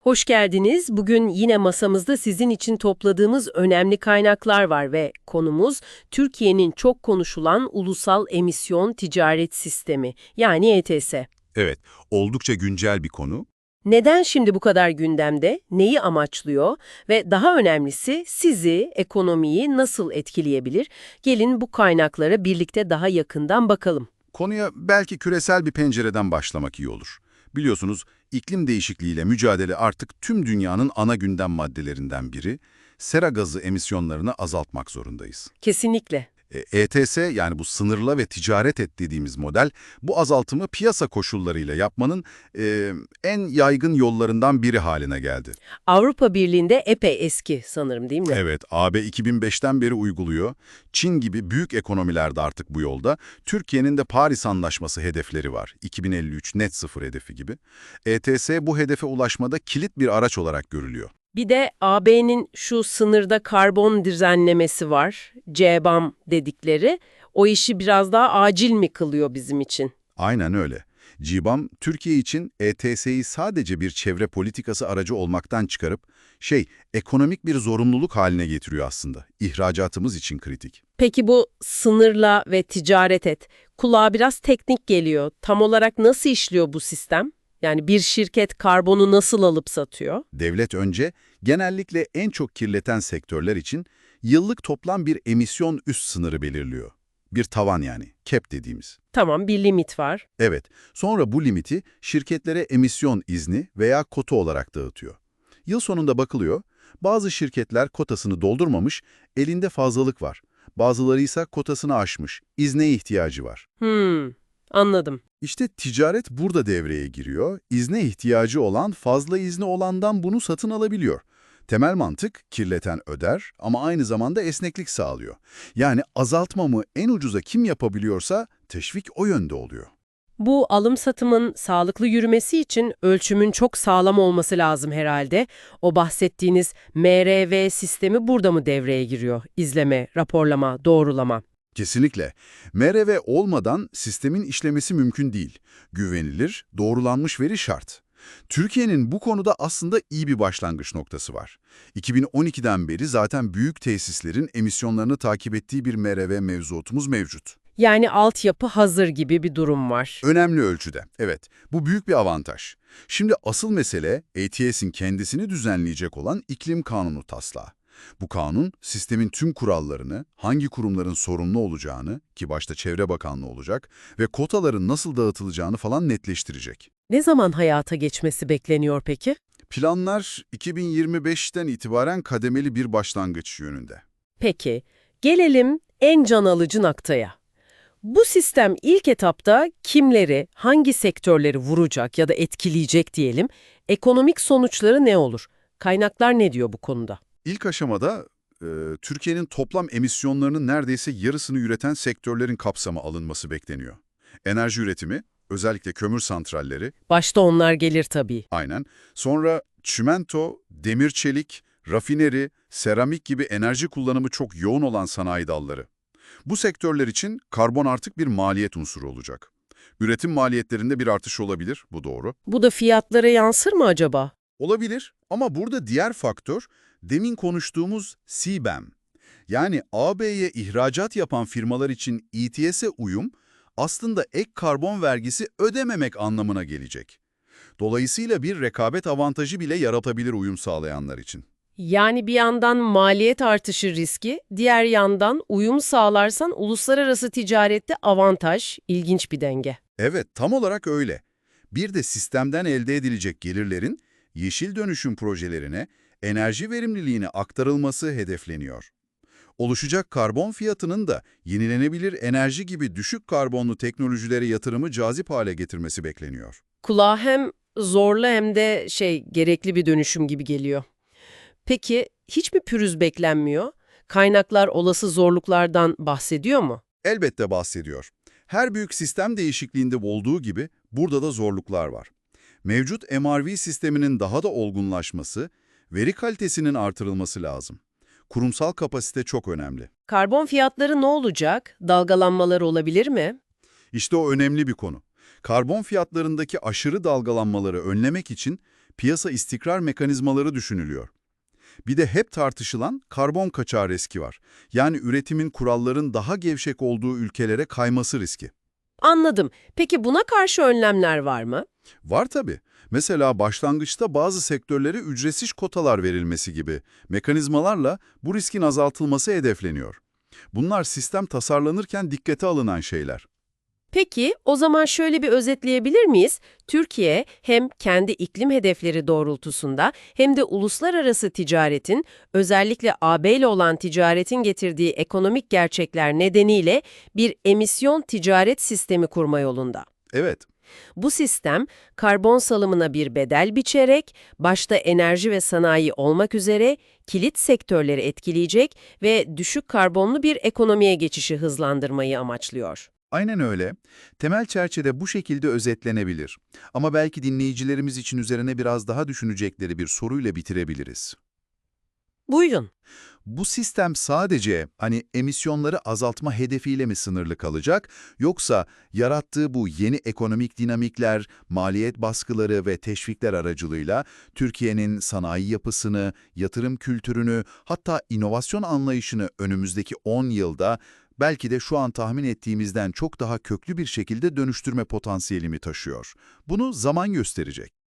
Hoş geldiniz. Bugün yine masamızda sizin için topladığımız önemli kaynaklar var ve konumuz Türkiye'nin çok konuşulan Ulusal Emisyon Ticaret Sistemi yani ETS. Evet, oldukça güncel bir konu. Neden şimdi bu kadar gündemde, neyi amaçlıyor ve daha önemlisi sizi, ekonomiyi nasıl etkileyebilir? Gelin bu kaynaklara birlikte daha yakından bakalım. Konuya belki küresel bir pencereden başlamak iyi olur. Biliyorsunuz iklim değişikliğiyle mücadele artık tüm dünyanın ana gündem maddelerinden biri. Sera gazı emisyonlarını azaltmak zorundayız. Kesinlikle. E, ETS yani bu sınırla ve ticaret et dediğimiz model bu azaltımı piyasa koşullarıyla yapmanın e, en yaygın yollarından biri haline geldi. Avrupa Birliği'nde epey eski sanırım değil mi? Evet, AB 2005'ten beri uyguluyor. Çin gibi büyük ekonomiler de artık bu yolda. Türkiye'nin de Paris Anlaşması hedefleri var. 2053 net sıfır hedefi gibi. ETS bu hedefe ulaşmada kilit bir araç olarak görülüyor. Bir de AB'nin şu sınırda karbon düzenlemesi var, CBAM dedikleri. O işi biraz daha acil mi kılıyor bizim için? Aynen öyle. CBAM, Türkiye için ETS'yi sadece bir çevre politikası aracı olmaktan çıkarıp, şey, ekonomik bir zorunluluk haline getiriyor aslında. İhracatımız için kritik. Peki bu sınırla ve ticaret et, kulağa biraz teknik geliyor. Tam olarak nasıl işliyor bu sistem? Yani bir şirket karbonu nasıl alıp satıyor? Devlet önce, genellikle en çok kirleten sektörler için yıllık toplam bir emisyon üst sınırı belirliyor. Bir tavan yani, cap dediğimiz. Tamam bir limit var. Evet, sonra bu limiti şirketlere emisyon izni veya kota olarak dağıtıyor. Yıl sonunda bakılıyor, bazı şirketler kotasını doldurmamış, elinde fazlalık var. Bazıları ise kotasını aşmış, izne ihtiyacı var. Hmm, anladım. İşte ticaret burada devreye giriyor. İzne ihtiyacı olan fazla izni olandan bunu satın alabiliyor. Temel mantık kirleten öder ama aynı zamanda esneklik sağlıyor. Yani azaltmamı en ucuza kim yapabiliyorsa teşvik o yönde oluyor. Bu alım satımın sağlıklı yürümesi için ölçümün çok sağlam olması lazım herhalde. O bahsettiğiniz MRV sistemi burada mı devreye giriyor? İzleme, raporlama, doğrulama. Kesinlikle. MRV olmadan sistemin işlemesi mümkün değil. Güvenilir, doğrulanmış veri şart. Türkiye'nin bu konuda aslında iyi bir başlangıç noktası var. 2012'den beri zaten büyük tesislerin emisyonlarını takip ettiği bir MRV mevzuatumuz mevcut. Yani altyapı hazır gibi bir durum var. Önemli ölçüde, evet. Bu büyük bir avantaj. Şimdi asıl mesele ATS'in kendisini düzenleyecek olan iklim kanunu taslağı. Bu kanun, sistemin tüm kurallarını, hangi kurumların sorumlu olacağını, ki başta Çevre Bakanlığı olacak, ve kotaların nasıl dağıtılacağını falan netleştirecek. Ne zaman hayata geçmesi bekleniyor peki? Planlar 2025'ten itibaren kademeli bir başlangıç yönünde. Peki, gelelim en can alıcı noktaya. Bu sistem ilk etapta kimleri, hangi sektörleri vuracak ya da etkileyecek diyelim, ekonomik sonuçları ne olur? Kaynaklar ne diyor bu konuda? İlk aşamada e, Türkiye'nin toplam emisyonlarının neredeyse yarısını üreten sektörlerin kapsama alınması bekleniyor. Enerji üretimi, özellikle kömür santralleri, Başta onlar gelir tabii. aynen. Sonra çimento, demir çelik, rafineri, seramik gibi enerji kullanımı çok yoğun olan sanayi dalları. Bu sektörler için karbon artık bir maliyet unsuru olacak. Üretim maliyetlerinde bir artış olabilir, bu doğru. Bu da fiyatlara yansır mı acaba? Olabilir ama burada diğer faktör demin konuştuğumuz CBAM. Yani AB'ye ihracat yapan firmalar için ETS'e uyum aslında ek karbon vergisi ödememek anlamına gelecek. Dolayısıyla bir rekabet avantajı bile yaratabilir uyum sağlayanlar için. Yani bir yandan maliyet artışı riski, diğer yandan uyum sağlarsan uluslararası ticarette avantaj, ilginç bir denge. Evet, tam olarak öyle. Bir de sistemden elde edilecek gelirlerin yeşil dönüşüm projelerine, enerji verimliliğine aktarılması hedefleniyor. Oluşacak karbon fiyatının da yenilenebilir enerji gibi düşük karbonlu teknolojilere yatırımı cazip hale getirmesi bekleniyor. Kulağa hem zorlu hem de şey gerekli bir dönüşüm gibi geliyor. Peki hiç mi pürüz beklenmiyor? Kaynaklar olası zorluklardan bahsediyor mu? Elbette bahsediyor. Her büyük sistem değişikliğinde olduğu gibi burada da zorluklar var. Mevcut MRV sisteminin daha da olgunlaşması, veri kalitesinin artırılması lazım. Kurumsal kapasite çok önemli. Karbon fiyatları ne olacak? Dalgalanmalar olabilir mi? İşte o önemli bir konu. Karbon fiyatlarındaki aşırı dalgalanmaları önlemek için piyasa istikrar mekanizmaları düşünülüyor. Bir de hep tartışılan karbon kaçağı riski var. Yani üretimin kuralların daha gevşek olduğu ülkelere kayması riski. Anladım. Peki buna karşı önlemler var mı? Var tabii. Mesela başlangıçta bazı sektörlere ücretsiz kotalar verilmesi gibi mekanizmalarla bu riskin azaltılması hedefleniyor. Bunlar sistem tasarlanırken dikkate alınan şeyler. Peki, o zaman şöyle bir özetleyebilir miyiz? Türkiye hem kendi iklim hedefleri doğrultusunda hem de uluslararası ticaretin, özellikle AB ile olan ticaretin getirdiği ekonomik gerçekler nedeniyle bir emisyon ticaret sistemi kurma yolunda. Evet, Bu sistem, karbon salımına bir bedel biçerek, başta enerji ve sanayi olmak üzere kilit sektörleri etkileyecek ve düşük karbonlu bir ekonomiye geçişi hızlandırmayı amaçlıyor. Aynen öyle. Temel çerçeve bu şekilde özetlenebilir. Ama belki dinleyicilerimiz için üzerine biraz daha düşünecekleri bir soruyla bitirebiliriz. Buyurun. Bu sistem sadece hani emisyonları azaltma hedefiyle mi sınırlı kalacak yoksa yarattığı bu yeni ekonomik dinamikler, maliyet baskıları ve teşvikler aracılığıyla Türkiye'nin sanayi yapısını, yatırım kültürünü hatta inovasyon anlayışını önümüzdeki 10 yılda belki de şu an tahmin ettiğimizden çok daha köklü bir şekilde dönüştürme potansiyeli mi taşıyor? Bunu zaman gösterecek.